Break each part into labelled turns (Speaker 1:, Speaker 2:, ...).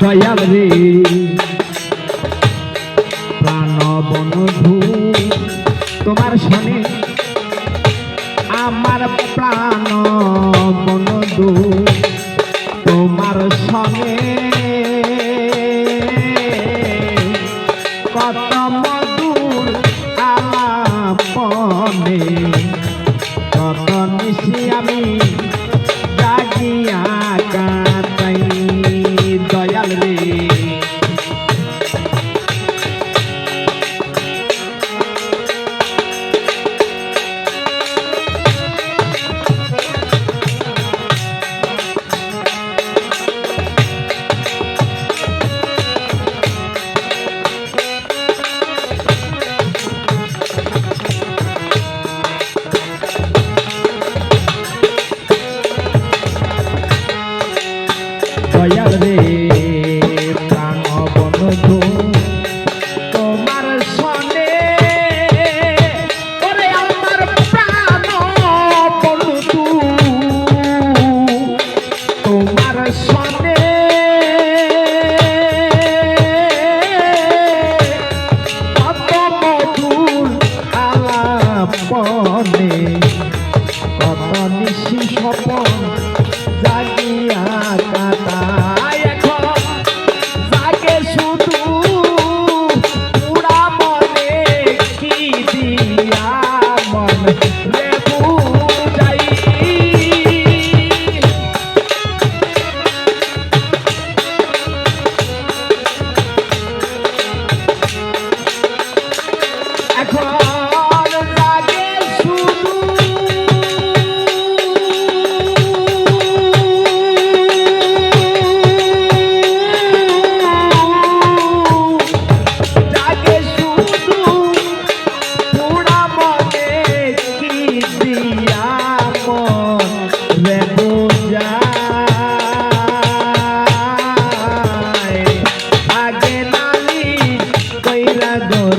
Speaker 1: দয়াল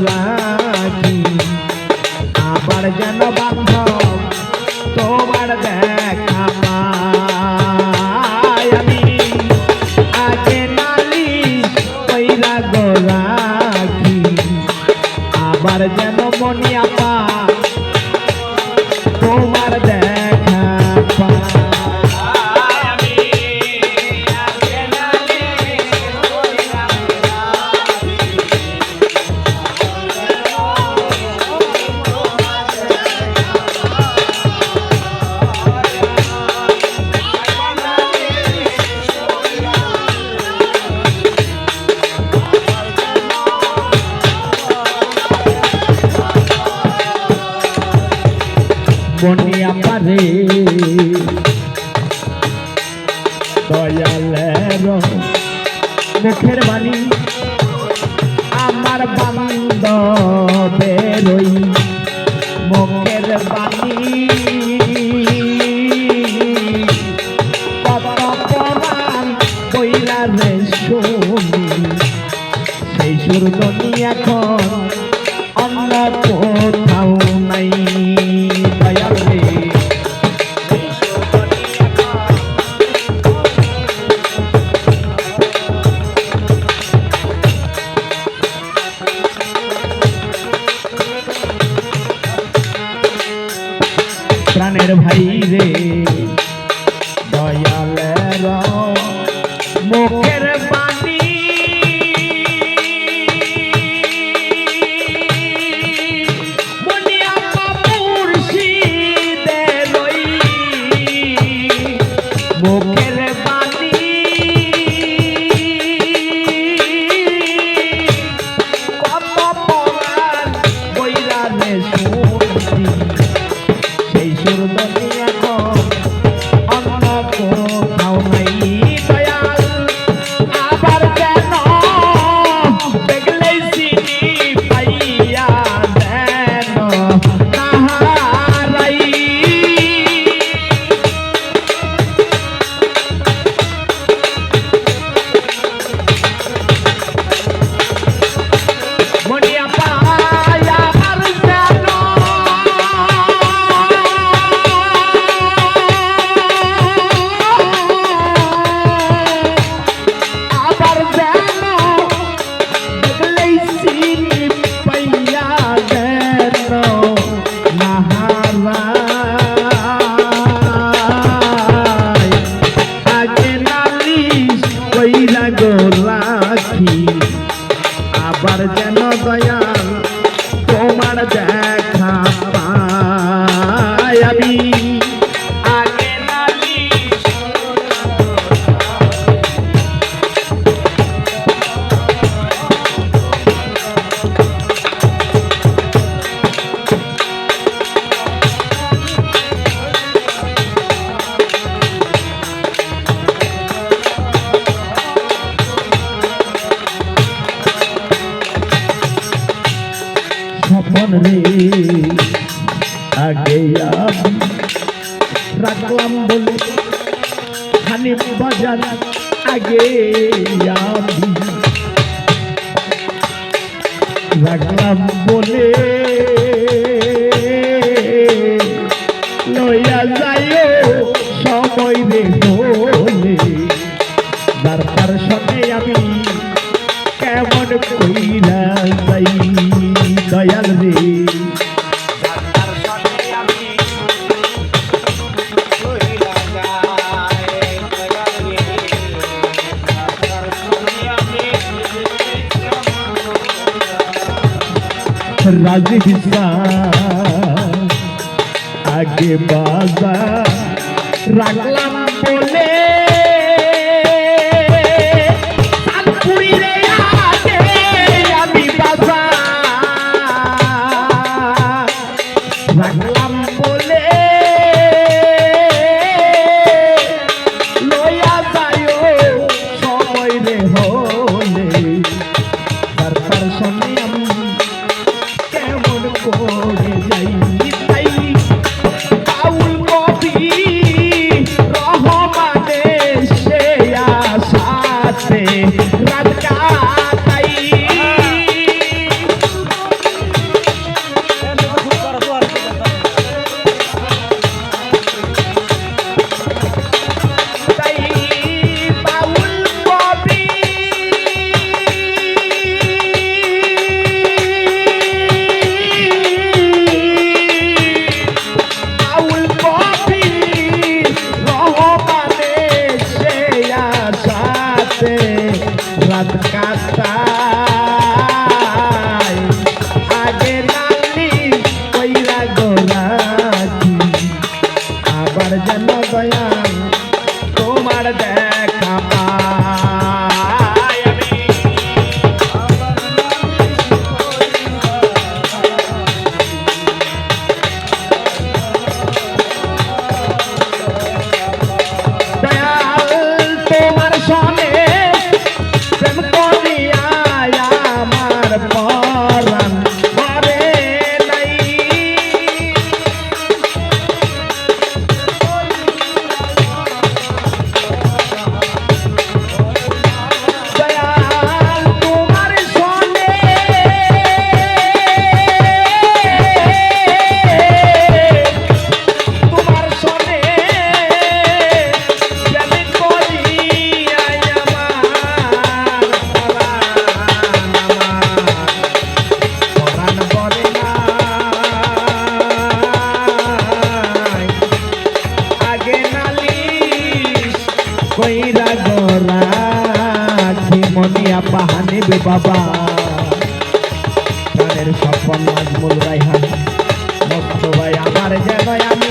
Speaker 1: লাগি। আবার যেন বান্ধব তোমার দেখা পাই আমি। আজে নালি পৈরা গোলাকি আবার যেন মনিয়া পা তোমার মুখের বাণী আমার বান্ধবেরই মুখের বাণী। কত প্রমাণ কইলা রে সেই সুর mesmo hoje. সামনে
Speaker 2: আগে
Speaker 1: রাখলাম বলে খানি বাজার আগে হিজরা আগে বাজার রাখলাম রাজা নেবে বাবা। গানের সব নাজমুল রাইহান ভক্ত ভাই আমার যেন আমি